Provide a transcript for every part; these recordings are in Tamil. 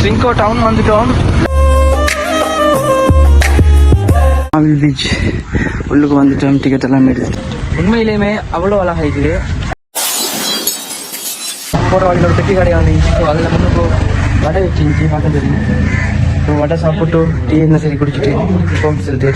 ட்ரிங்கோ டவுன் வந்துட்டோம் மாவில் பீச் உள்ளுக்கு வந்துட்டோம் டிக்கெட் எல்லாம் எடுத்து உண்மையிலேயுமே அவ்வளோ அழகா இருக்குது போகிற வழியில் ஒரு பெட்டி கடை வந்து ஸோ அதில் முன்னுக்கு வடை வச்சிருந்துச்சு பார்க்க தெரியும் ஸோ வடை சாப்பிட்டு டீ என்ன சரி குடிச்சிட்டு போம் சொல்லிட்டு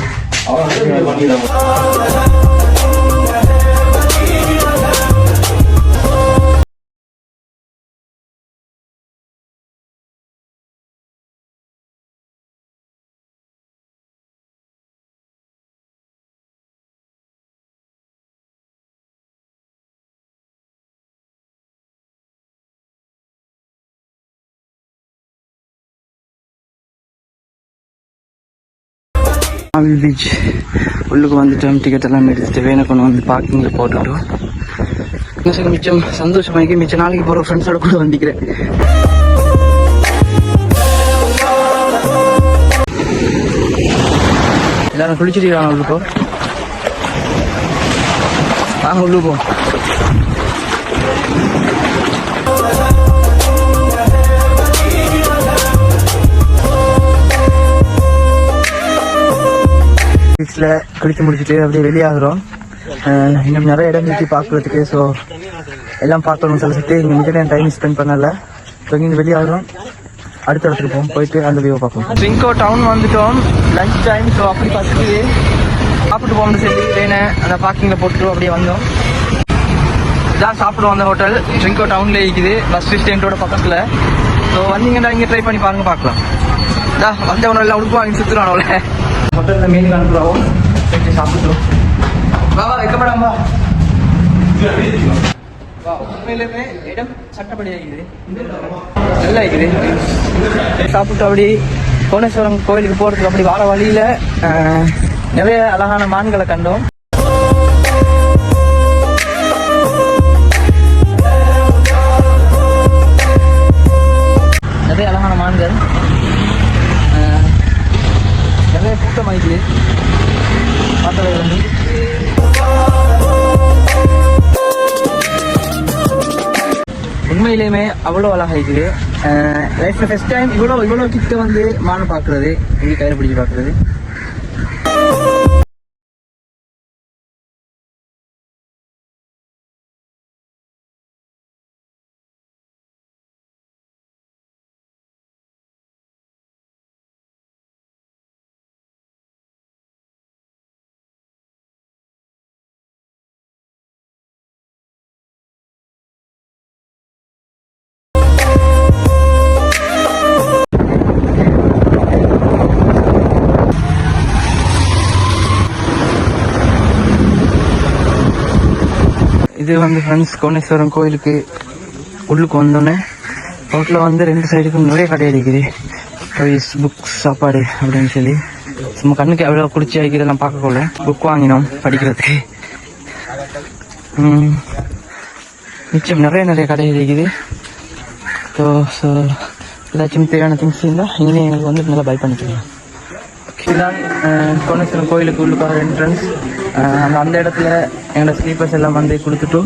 மாவில் பீச் உள்ளுக்கு வந்துட்டோம். டிக்கெட் எல்லாம் எடுத்துட்டு வேணை கொண்டு வந்து பார்க்கிங்கில் போட்டுட்டோம். என்ன சரி மிச்சம்? சந்தோஷமாக்கி மிச்ச நாளைக்கு போகிற ஃப்ரெண்ட்ஸோட கூட வந்திக்கிறேன். எல்லாரும் குளிச்சிருக்காங்க உள்ளுக்கோ? வாங்க உள்ளுக்கோ பீச்சில் குளிச்சு முடிச்சுட்டு அப்படியே வெளியாகிறோம். இன்னும் நிறைய இடம் சுற்றி பார்க்கறதுக்கு ஸோ எல்லாம் பார்க்கணும் சில சுற்றி இங்கே மிக நேரம் டைம் ஸ்பெண்ட் பண்ணல. ஸோ இங்கே வெளியாகிறோம். அடுத்த இடத்துக்கு போவோம். போயிட்டு அந்த வியூ பார்ப்போம் ட்ரிங்கோ டவுன் வந்துட்டோம். லஞ்ச் டைம் ஸோ அப்படி பார்த்துட்டு சாப்பிட்டு போகணும்னு சொல்லி வேணை. அந்த பார்க்கிங்கில் போட்டுட்டு அப்படியே வந்தோம். இதான் சாப்பிடுவோம் அந்த ஹோட்டல் ட்ரிங்கோ டவுன்ல இருக்குது. பஸ் ஸ்டாண்டோட பக்கத்தில். ஸோ வந்தீங்கன்னா இங்கே ட்ரை பண்ணி பாருங்க பார்க்கலாம். இதா வந்தவன எல்லாம் உடுப்பு வாங்கி சுற்றுறானோல ஹோட்டலில் மீன் அனுப்புகிறோம் போயிட்டு சாப்பிட்டுருவோம் வா வா வைக்க மேடம் வா. உண்மையிலுமே இடம் சட்டப்படி ஆகிது நல்லா இருக்குது சாப்பிட்டு அப்படி புவனேஸ்வரம் கோயிலுக்கு போகிறதுக்கு அப்படி வார வழியில் நிறைய அழகான மான்களை கண்டோம். நிறைய அழகான மான்கள். அஹ், நிறைய கூட்டமாயிடுது பார்த்தவை வந்து. உண்மையிலேயுமே அவ்வளோ அழகாக இருக்குது. லைஃப்பில் ஃபஸ்ட் டைம் இவ்வளோ இவ்வளோ கிட்ட வந்து மானை பார்க்குறது இப்படி கையில் பிடிச்சி பார்க்குறது. இது வந்து ஃப்ரெண்ட்ஸ் கோணேஸ்வரம் கோயிலுக்கு உள்ளுக்கு வந்தோடனே ரோட்டில் வந்து ரெண்டு சைடுக்கும் நிறைய கடை அடிக்குது டாய்ஸ் புக்ஸ் சாப்பாடு அப்படின்னு சொல்லி. சும்மா கண்ணுக்கு எவ்வளோ குடிச்சு நான் பார்க்கக்கூட புக் வாங்கினோம் படிக்கிறதுக்கு. நிச்சயம் மிச்சம் நிறைய நிறைய கடை இருக்குது. ஸோ ஸோ எல்லாச்சும் தேவையான திங்ஸ் இருந்தால் இங்கே எங்களுக்கு வந்து நல்லா பை பண்ணிக்கலாம். இதுதான் அஹ், கோயிலுக்கு உள்ளுக்கார என்ட்ரன்ஸ் அந்த அந்த இடத்துல எங்களோட ஸ்லீப்பர்ஸ் எல்லாம் வந்து கொடுத்துட்டு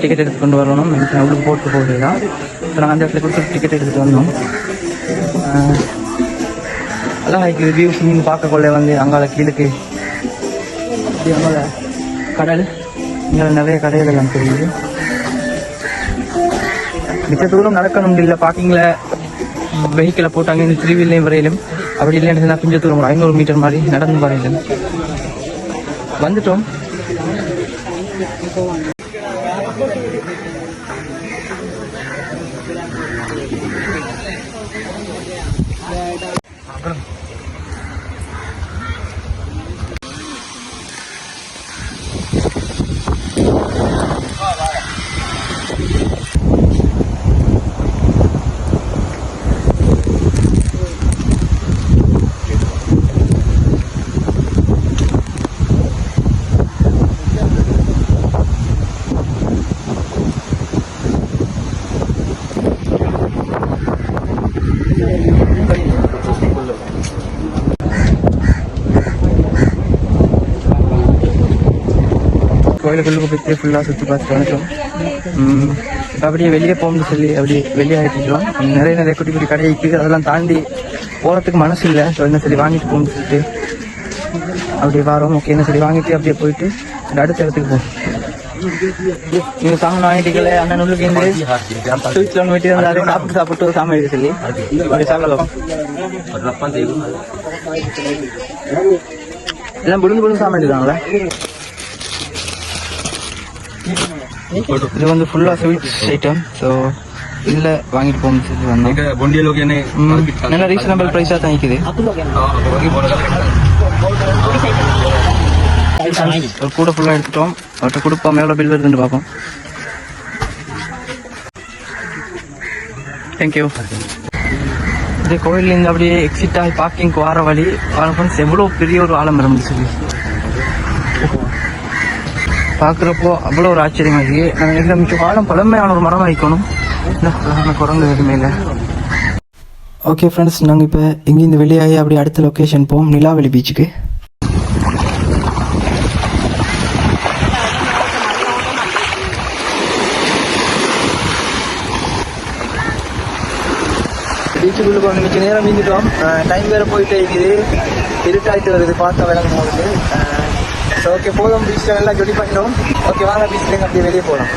டிக்கெட் எடுத்து கொண்டு வரணும். எனக்கு உள்ளுக்கு போட்டு போகுது தான் ஸோ நாங்கள் அந்த இடத்துல கொடுத்துட்டு டிக்கெட் எடுத்துகிட்டு வந்தோம். அஹ், அழகா இருக்குது வியூஸ் மீன் பார்க்கக்குள்ளே வந்து அங்கால கீழுக்கு. அங்கால கடல். இங்கே நிறைய கடைகள் எல்லாம் தெரியுது. மிச்ச தூரம் நடக்கணும் முடியல பார்க்கிங்கில் வெஹிக்கிளை போட்டாங்க இந்த திருவில்லையும் வரையிலும் அப்படி இல்லைன்னு கொஞ்சம் தூரம் ஐநூறு மீட்டர் மாதிரி நடந்து பாருங்க வந்துட்டோம். கோயிலுக்குள்ளே போய் ஃபுல்லாக சுற்றி பார்த்துட்டு வந்துட்டோம். இப்போ அப்படியே வெளியே போகணும்னு சொல்லி அப்படியே வெளியே ஆகிட்டுருக்கோம் நிறைய நிறைய குட்டி குட்டி கடை இருக்குது. அதெல்லாம் தாண்டி போகிறதுக்கு மனசு இல்லை. ஸோ என்ன சொல்லி வாங்கிட்டு போகணும்னு சொல்லிட்டு அப்படியே வரோம். ஓகே என்ன சொல்லி வாங்கிட்டு அப்படியே போயிட்டு அடுத்த இடத்துக்கு போகும் நீங்க சாமான் வாங்கிட்டீங்களே அண்ணன் உள்ளுக்கு இருந்து ஸ்வீட்ல ஒன்று வெட்டி இருந்தாரு சாப்பிட்டு சாப்பிட்டு ஒரு சொல்லி. அப்படியே சாப்பிடலாம். எல்லாம் புடுந்து புடுந்து சாமி எடுக்காங்களே இது வந்து ஃபுல்லாக ஸ்வீட்ஸ் ஐட்டம் ஸோ இதில் வாங்கிட்டு போகணும் சொல்லி வந்தோம். நல்ல ரீசனபிள் ப்ரைஸாக தான் இருக்குது ஒரு கூட ஃபுல்லாக எடுத்துட்டோம். அவர்கிட்ட கொடுப்போம். எவ்வளோ பில் வருதுன்னு பார்ப்போம். தேங்க்யூ இது கோயிலேருந்து அப்படியே எக்ஸிட் ஆகி பார்க்கிங்க்கு வார வழி ஃப்ரெண்ட்ஸ் எவ்வளோ பெரிய ஒரு ஆலம்பரம் சொல்லி. பார்க்குறப்போ அவ்வளோ ஒரு ஆச்சரியமா இருக்கு நான் நினைக்கிறேன் மிச்சம் காலம் பழமையான ஒரு மரம் வைக்கணும் இந்த அழகான குரங்கு எதுவுமே இல்லை ஓகே ஃப்ரெண்ட்ஸ் நாங்கள் இப்போ இங்கேருந்து வெளியாகி அப்படியே அடுத்த லொக்கேஷன் போவோம். நிலாவெளி பீச்சுக்கு பீச்சுக்குள்ளே போன மிச்ச நேரம் மீந்துட்டோம் டைம் வேறு போயிட்டே இருக்குது. இருட்டாயிட்டு வருது. பார்த்தா விளங்கும் போகுது ஸோ ஓகே போதும் பீச்சில் நல்லா ஜொலி பண்ணிட்டோம் ஓகே வாங்க பீச்சில் அப்படியே வெளியே போகலாம்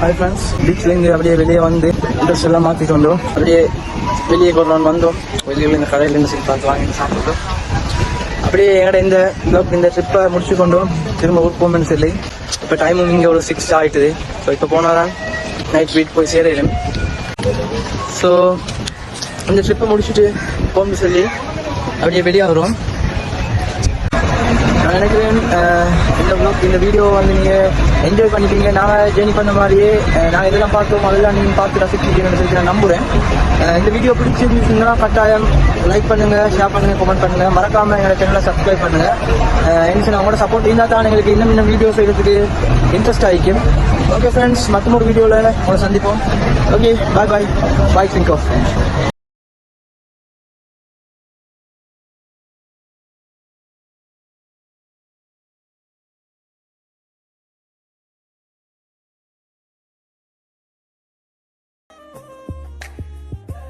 ஹாய் ஃப்ரெண்ட்ஸ் பீச்லேருந்து அப்படியே வெளியே வந்து இன்ட்ரெஸ்ட் எல்லாம் மாற்றிட்டு வந்தோம். அப்படியே வெளியே கொண்டு வந்தோம். வெளியில் இந்த கடையிலேருந்து சீட் பார்த்து வாங்கி சாப்பிட்டோம் அப்படியே எங்கட இந்த இந்த ட்ரிப்பை முடிச்சு கொண்டோம். திரும்ப ஊர் போகணும்னு சொல்லி இப்போ டைமும் இங்கே ஒரு சிக்ஸ் ஆகிட்டுது ஸோ இப்போ போனால் தான் நைட் வீட் போய் சேரணும் ஸோ இந்த ட்ரிப்பை முடிச்சுட்டு போகணும்னு சொல்லி அப்படியே வெளியாகிறோம் நான் நினைக்கிறேன் இந்த ப்ளாக் இந்த வீடியோ வந்து நீங்கள் என்ஜாய் பண்ணிட்டீங்க. நான் ஜேர்னி பண்ண மாதிரியே நான் எதெல்லாம் பார்த்தோம் அதெல்லாம் நீங்கள் பார்த்து ரசிக்கிறீங்கன்னு சொல்லி நான் நம்புகிறேன் இந்த வீடியோ பிடிச்சிருந்துச்சுன்னா கட்டாயம் லைக் பண்ணுங்கள் ஷேர் பண்ணுங்க கமெண்ட் பண்ணுங்கள் மறக்காமல் எங்களை சேனலை சப்ஸ்கிரைப் பண்ணுங்க. என்ன உங்களோட சப்போர்ட் இருந்தால் தான் எங்களுக்கு இன்னும் இன்னும் வீடியோஸ் எடுத்துட்டு இன்ட்ரெஸ்ட் ஆகிக்கும் ஓகே ஃப்ரெண்ட்ஸ் மற்றொரு வீடியோவில் உங்களை சந்திப்போம். ஓகே பாய் பாய் பாய் சிங்கோ